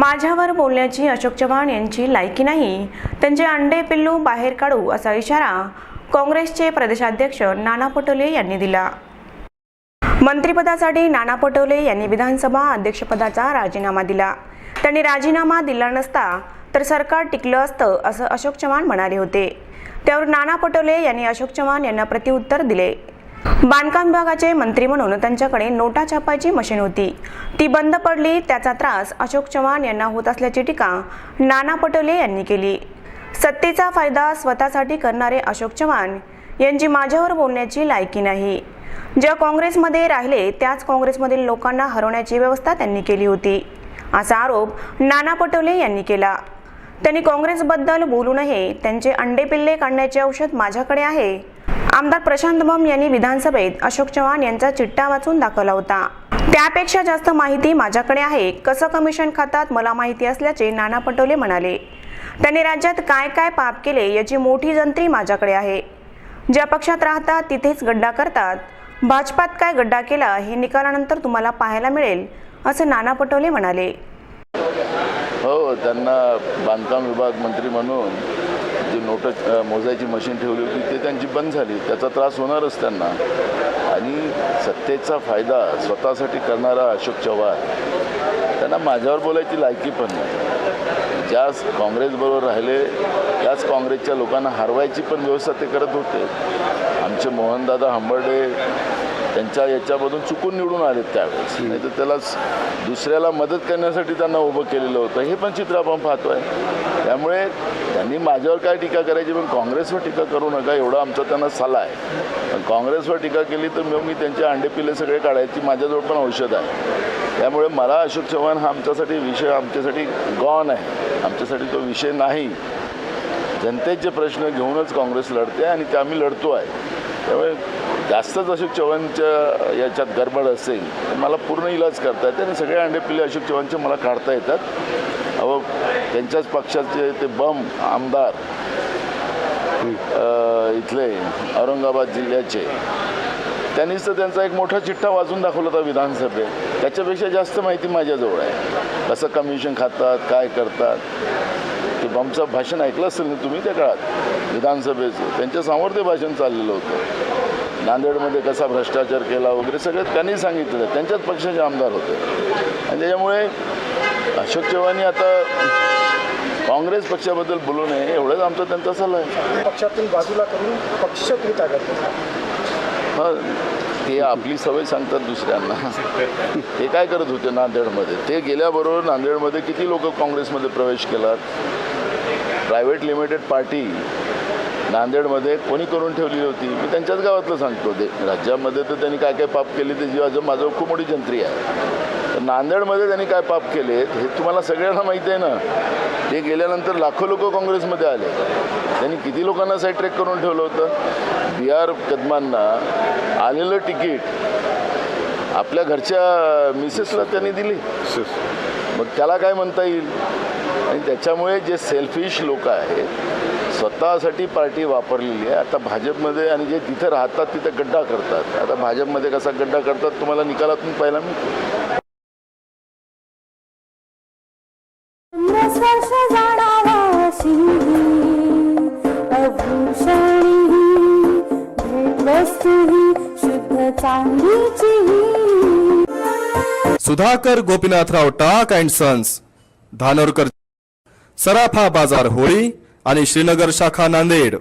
माझ्यावर बोलण्याची अशोक चव्हाण यांची लायकी नाही. त्यांचे अंडे पिल्लू बाहेर काढू असा इशारा काँग्रेसचे प्रदेशाध्यक्ष नाना पटोले यांनी दिला. मंत्रिपदासाठी नाना पटोले यांनी विधानसभा अध्यक्षपदाचा राजीनामा दिला. त्यांनी राजीनामा दिला नसता तर सरकार टिकलं असतं असं अशोक चव्हाण म्हणाले होते. त्यावर नाना पटोले यांनी अशोक चव्हाण यांना प्रत्युत्तर दिले. बांधकाम विभागाचे मंत्री म्हणून त्यांच्याकडे नोटा छापायची मशीन होती. ती बंद पडली त्याचा त्रास अशोक चव्हाण यांना होत असल्याची टीका नाना पटोले यांनी केली. सत्तेचा फायदा स्वतःसाठी करणारे अशोक चव्हाण यांची माझ्यावर बोलण्याची लायकी नाही. ज्या काँग्रेसमध्ये राहिले त्याच काँग्रेसमधील लोकांना हरवण्याची व्यवस्था त्यांनी केली होती असा आरोप नाना पटोले यांनी केला. त्यांनी काँग्रेसबद्दल बोलू नये त्यांचे अंडे पिल्ले काढण्याचे औषध माझ्याकडे आहे. आमदार प्रशांत बम यांनी विधानसभेत अशोक चव्हाण यांचा चिट्टा वाचून दाखवला होता. त्यापेक्षा जास्त माहिती माझ्याकडे आहे. कसं कमिशन खातात मला माहिती असल्याचे नाना पटोले म्हणाले. त्यांनी राज्यात काय काय पाप केले याची मोठी जंत्री माझ्याकडे आहे. ज्या पक्षात राहतात तिथेच गड्डा करतात. भाजपात काय गड्डा केला हे निकालानंतर तुम्हाला पाहायला मिळेल असं नाना पटोले म्हणाले. हो त्यांना बांधकाम विभाग मंत्री म्हणून जी नोटं मोजायची मशीन ठेवली होती ते त्यांची बंद झाली. त्याचा त्रास होणारच त्यांना. आणि सत्तेचा फायदा स्वतःसाठी करणारा अशोक चव्हाण त्यांना माझ्यावर बोलायची लायकी पण नाही. ज्याच काँग्रेसबरोबर राहिले त्याच काँग्रेसच्या लोकांना हरवायची पण व्यवस्था ते करत होते. आमचे मोहनदादा हंबर्डे त्यांच्या याच्यामधून चुकून निवडून आलेत त्यावेळेस. नाही तर त्याला स- दुसऱ्याला मदत करण्यासाठी त्यांना उभं केलेलं होतं. हे पण चित्र आपण पाहतोय. त्यामुळे त्यांनी माझ्यावर काय टीका करायची? पण काँग्रेसवर टीका करू नका एवढा आमचा त्यांना सल्ला आहे. पण काँग्रेसवर टीका केली तर मग मी त्यांचे अंडे पिल्ले सगळे काढायची माझ्याजवळ पण औषध आहे त्यामुळे मला अशोक चव्हाण हा आमच्यासाठी विषय आमच्यासाठी गॉन आहे. आमच्यासाठी तो विषय नाही. जनतेचे प्रश्न घेऊनच काँग्रेस लढते आणि ते आम्ही लढतो आहे. त्यामुळे जास्तच अशोक चव्हाणच्या याच्यात गडबड असेल तर मला पूर्ण इलाज करता येते आणि सगळे अंडे पिल्ले अशोक चव्हाणचे मला काढता येतात. अहो त्यांच्याच पक्षाचे ते बम आमदार इथले औरंगाबाद जिल्ह्याचे त्यांनीच तर त्यांचा एक मोठा चिठ्ठा वाचून दाखवला होता विधानसभेत. त्याच्यापेक्षा जास्त माहिती माझ्याजवळ आहे. कसं कमिशन खातात काय करतात? ते बमचं भाषण ऐकलं असेल ना तुम्ही त्या काळात? विधानसभेचं. त्यांच्यासमोर ते भाषण चाललेलं होतं. नांदेडमध्ये कसा भ्रष्टाचार केला वगैरे सगळं त्यांनी सांगितलं त्यांच्याच पक्षाचे आमदार होते. आणि त्याच्यामुळे अशोक चव्हाणी आता काँग्रेस पक्षाबद्दल बोलू नये एवढंच आमचा त्यांचा सल्ला आहे. पक्षातून बाजूला करून पक्ष तुम्ही घेतला. हा ते आपली सवय सांगतात दुसऱ्यांना. ते काय करत होते नांदेडमध्ये? ते गेल्याबरोबर नांदेडमध्ये किती लोक काँग्रेसमध्ये प्रवेश केला प्रायव्हेट लिमिटेड पार्टी नांदेडमध्ये कोणी करून ठेवली होती? मी त्यांच्याच गावातलं सांगतो. ते राज्यामध्ये तर त्यांनी काय काय पाप केले ते जीवाचं माझं खूप मोठी जंत्री आहे. तर नांदेडमध्ये त्यांनी काय पाप केले हे तुम्हाला सगळ्यांना माहिती आहे ना? ते गेल्यानंतर लाखो लोक काँग्रेसमध्ये आले. त्यांनी किती लोकांना साईड ट्रॅक करून ठेवलं होतं? बी आर कदमांना आलेलं तिकीट आपल्या घरच्या मिसेसला त्यांनी दिली. मग त्याला काय म्हणता येईल? आणि त्याच्यामुळे जे सेल्फिश लोक आहेत स्वतःसाठी पार्टी वापरलेली आहे. आता भाजपमध्ये आणि जे तिथे राहतात तिथे गड्डा करतात. आता भाजपमध्ये कसा गड्डा करतात तुम्हाला निकालातून पाहायला मिळतो. सुधाकर गोपीनाथराव टाक अँड सन्स धानोरकर सराफा बाजार होळी आणि श्रीनगर शाखा नांदेड.